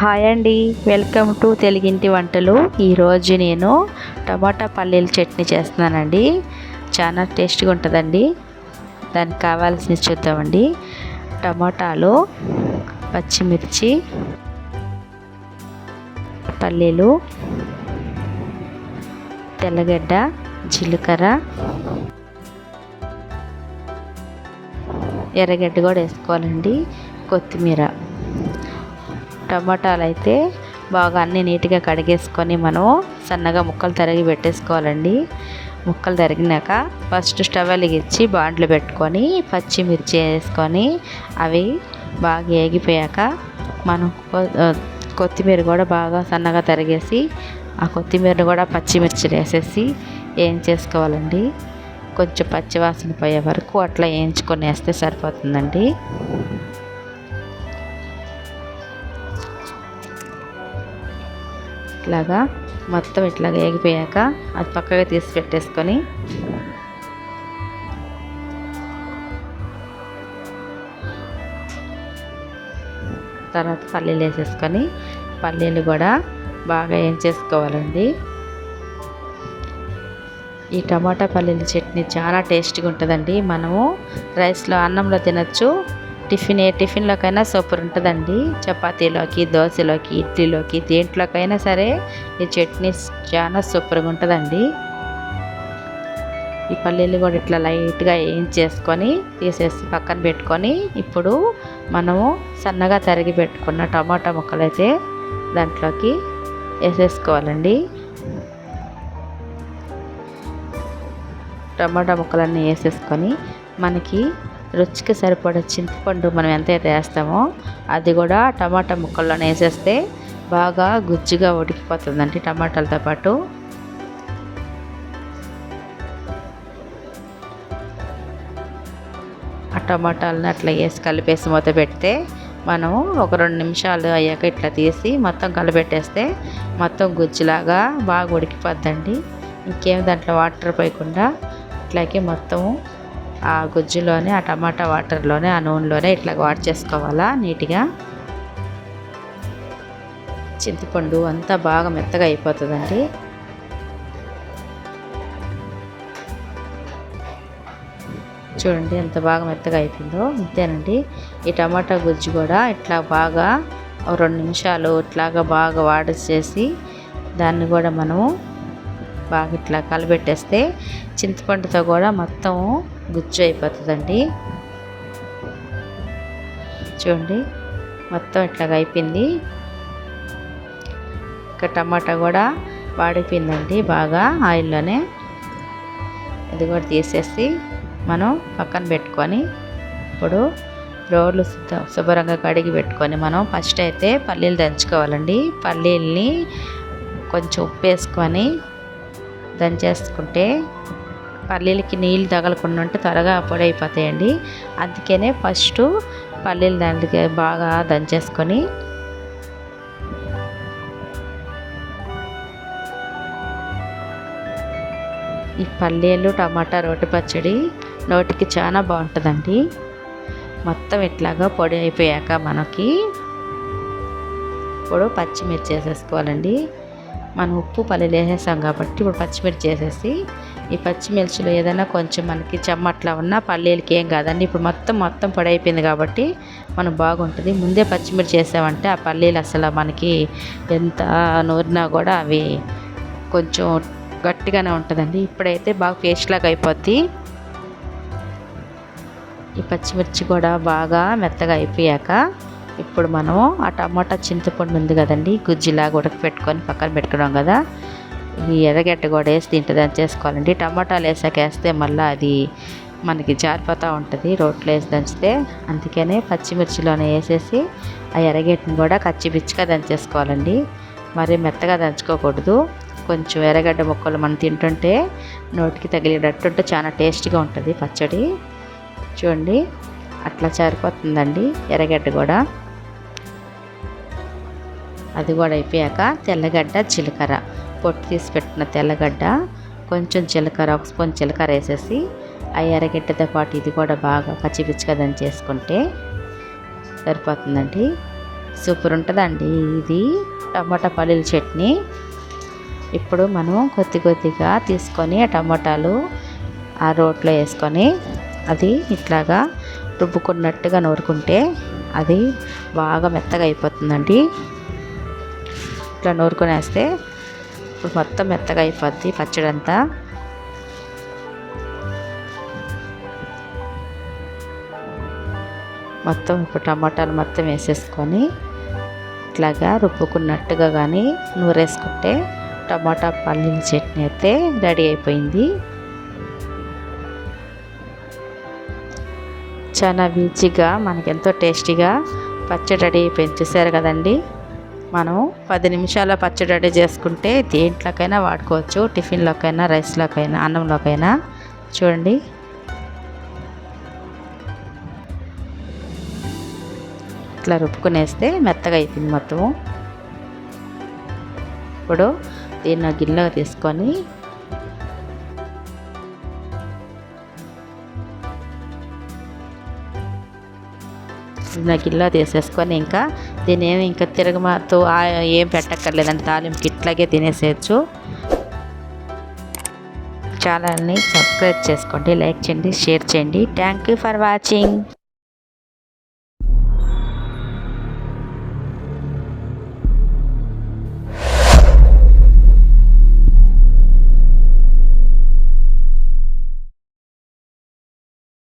Hi అండి. Welcome to తెలుగింటి వంటలు. ఈరోజు నేను టమాటా పల్లీల చట్నీ చేస్తున్నానండి. చాలా టేస్ట్గా ఉంటుందండి. దానికి కావాల్సిన చూద్దామండి. టమాటాలు పచ్చిమిర్చి పల్లీలు తెల్లగడ్డ జీలకర్ర ఎర్రగడ్డ కూడా వేసుకోవాలండి. కొత్తిమీర. టమాటాలు అయితే బాగా అన్నీ నీట్గా కడిగేసుకొని మనం సన్నగా ముక్కలు తరిగి పెట్టేసుకోవాలండి. ముక్కలు తరిగినాక ఫస్ట్ స్టవ్ వెలిగించి బాండ్లు పెట్టుకొని పచ్చిమిర్చి వేసుకొని అవి బాగా ఏగిపోయాక మనం కొత్తిమీర కూడా బాగా సన్నగా తరిగేసి ఆ కొత్తిమీర కూడా పచ్చిమిర్చి వేసేసి ఏం చేసుకోవాలండి? కొంచెం పచ్చివాసన పోయే వరకు అట్లా వేయించుకొని వేస్తే సరిపోతుందండి. ఇట్లాగా మొత్తం ఇట్లాగ వేగిపోయాక అది పక్కగా తీసి పెట్టేసుకొని తర్వాత పల్లీలు వేసేసుకొని పల్లీలు కూడా బాగా ఏం చేసుకోవాలండి. ఈ టమాటా పల్లీల చట్నీ చాలా టేస్టీగా ఉంటుందండి. మనము రైస్లో అన్నంలో తినచ్చు టిఫిన్ ఏ టిఫిన్లోకైనా సూపర్ ఉంటుందండి. చపాతీలోకి దోశలోకి ఇడ్లీలోకి దేంట్లోకైనా సరే ఈ చట్నీ చాలా సూపర్గా ఉంటుందండి. ఈ పల్లీలు కూడా ఇట్లా లైట్గా వేయించేసుకొని తీసేసి పక్కన పెట్టుకొని ఇప్పుడు మనము సన్నగా తరిగి పెట్టుకున్న టమాటా ముక్కలు అయితే దాంట్లోకి వేసేసుకోవాలండి. టమాటా ముక్కలన్నీ వేసేసుకొని మనకి రుచికి సరిపడే చింతపండు మనం ఎంతైతే వేస్తామో అది కూడా టమాటా ముక్కల్లోనే వేసేస్తే బాగా గుజ్జుగా ఉడికిపోతుందండి టమాటాలతో పాటు. ఆ టమాటాలను అట్లా వేసి కలిపేసి మూత పెడితే మనం ఒక రెండు నిమిషాలు అయ్యాక ఇట్లా తీసి మొత్తం కలిపెట్టేస్తే మొత్తం గుజ్జులాగా బాగా ఉడికిపోద్దండి. ఇంకేం దాంట్లో వాటర్ పోయకుండా ఇట్లాగే మొత్తము ఆ గుజ్జులోనే ఆ టమాటా వాటర్లోనే ఆ నూనెలోనే ఇట్లా వాట్ చేసుకోవాలా నీట్గా? చింతపండు అంతా బాగా మెత్తగా అయిపోతుందండి. చూడండి ఎంత బాగా మెత్తగా అయిపోయిందో అంతేనండి. ఈ టమాటా గుజ్జు కూడా ఇట్లా బాగా రెండు నిమిషాలు ఇట్లాగా బాగా వాడేసేసి దాన్ని కూడా మనము బాగా ఇట్లా కలబెట్టేస్తే చింతపండుతో కూడా మొత్తం గుజ్జు అయిపోతుందండి. చూడండి మొత్తం ఇట్లాగ అయిపోయింది. ఇంకా టమాటా కూడా వాడిపోయిందండి బాగా ఆయిల్లోనే. ఇది కూడా తీసేసి మనం పక్కన పెట్టుకొని ఇప్పుడు రోడ్లు శుభ్రంగా కడిగి పెట్టుకొని మనం ఫస్ట్ అయితే పల్లీలు దంచుకోవాలండి. పల్లీల్ని కొంచెం ఉప్పు వేసుకొని దంచేసుకుంటే పల్లీలకి నీళ్ళు తగలకుండా ఉంటే త్వరగా పొడి అయిపోతాయండి అందుకనే ఫస్ట్ పల్లీలు దానికి బాగా దంచేసుకొని ఈ పల్లీలు టమాటా రోటి పచ్చడి నోటికి చాలా బాగుంటుందండి. మొత్తం ఇట్లాగా పొడి అయిపోయాక మనకి ఇప్పుడు పచ్చిమిర్చి వేసేసుకోవాలండి మనం ఉప్పు పల్లీలు వేసేసాం కాబట్టి ఇప్పుడు పచ్చిమిర్చి వేసేసి ఈ పచ్చిమిర్చిలో ఏదైనా కొంచెం మనకి చెమ్మట్లా ఉన్న పల్లీలకి ఏం కాదండి. ఇప్పుడు మొత్తం మొత్తం పొడి అయిపోయింది కాబట్టి మనం బాగుంటుంది. ముందే పచ్చిమిర్చి వేసామంటే ఆ పల్లీలు అసలు మనకి ఎంత నూరినా కూడా అవి కొంచెం గట్టిగానే ఉంటుందండి. ఇప్పుడైతే బాగా పేస్ట్ లాగా అయిపోద్ది. ఈ పచ్చిమిర్చి కూడా బాగా మెత్తగా అయిపోయాక ఇప్పుడు మనం ఆ టమాటా చింతపండు ఉంది కదండి గుజ్జిలాగా ఉడకపెట్టుకొని పక్కన పెట్టుకున్నాం కదా. ఈ ఎర్రగడ్డ కూడా వేసి దీంట్లో దంచేసుకోవాలండి టమాటాలు వేసాక వేస్తే మళ్ళీ అది మనకి జారిపోతూ ఉంటుంది. రోట్లో వేసి దంచితే అందుకనే పచ్చిమిర్చిలోనే వేసేసి ఆ ఎర్రగడ్డని కూడా కచ్చిపిచ్చిగా దంచేసుకోవాలండి. మరి మెత్తగా దంచుకోకూడదు. కొంచెం ఎర్రగడ్డ ముక్కలు మనం తింటుంటే నోటికి తగిలేటట్టుంటే చాలా టేస్ట్గా ఉంటుంది పచ్చడి. చూడండి అట్లా జారిపోతుందండి ఎర్రగడ్డ కూడా. అది కూడా అయిపోయాక తెల్లగడ్డ జీలకర్ర. పొట్టు తీసి పెట్టిన తెల్లగడ్డ కొంచెం జీలకర్ర ఒక స్పూన్ జీలకర్ర వేసేసి ఆ ఎర్రగడ్డతో పాటు ఇది కూడా బాగా పచ్చిపిచ్చిగా దంచేసుకుంటే సరిపోతుందండి. సూపర్ ఉంటుందండి ఇది. టమాటా పల్లీల చట్నీ. ఇప్పుడు మనం కొద్ది కొద్దిగా తీసుకొని ఆ టమాటాలు ఆ రోట్లో వేసుకొని అది ఇట్లాగా రుబ్బుకున్నట్టుగా నూరుకుంటే అది బాగా మెత్తగా అయిపోతుందండి. ఇట్లా నూరుకునేస్తే ఇప్పుడు మొత్తం మెత్తగా అయిపోద్ది పచ్చడి అంతా మొత్తం ఇప్పుడు టమాటాలు మొత్తం వేసేసుకొని ఇట్లాగా రుబ్బుకున్నట్టుగా కానీ నూరేసుకుంటే టమాటా పల్లీల చట్నీ అయితే రెడీ అయిపోయింది. చాలా రుచిగా మనకెంతో టేస్టీగా పచ్చడి రెడీ అయిపోయింది. చూసారు కదండీ? మనం పది నిమిషాల పచ్చడి రెడీ చేసుకుంటే దేంట్లోకైనా వాడుకోవచ్చు టిఫిన్లోకైనా రైస్లోకైనా అన్నంలోకైనా. చూడండి. ఇట్లా రుబ్బుకునేస్తే మెత్తగా అయిపోయింది మొత్తము. ఇప్పుడు దీన్ని గిన్నెలో తీసుకొని చిన్న గిన్నెలో తీసేసుకొని ఇంకా దీని ఏమి ఇంకా తిరగమాతో ఏం పెట్టక్కర్లేదండి. తాలింపుకి ఇట్లాగే తినేసేయచ్చు. ఛానల్ని సబ్స్క్రైబ్ చేసుకోండి లైక్ చేయండి షేర్ చేయండి. Thank you for watching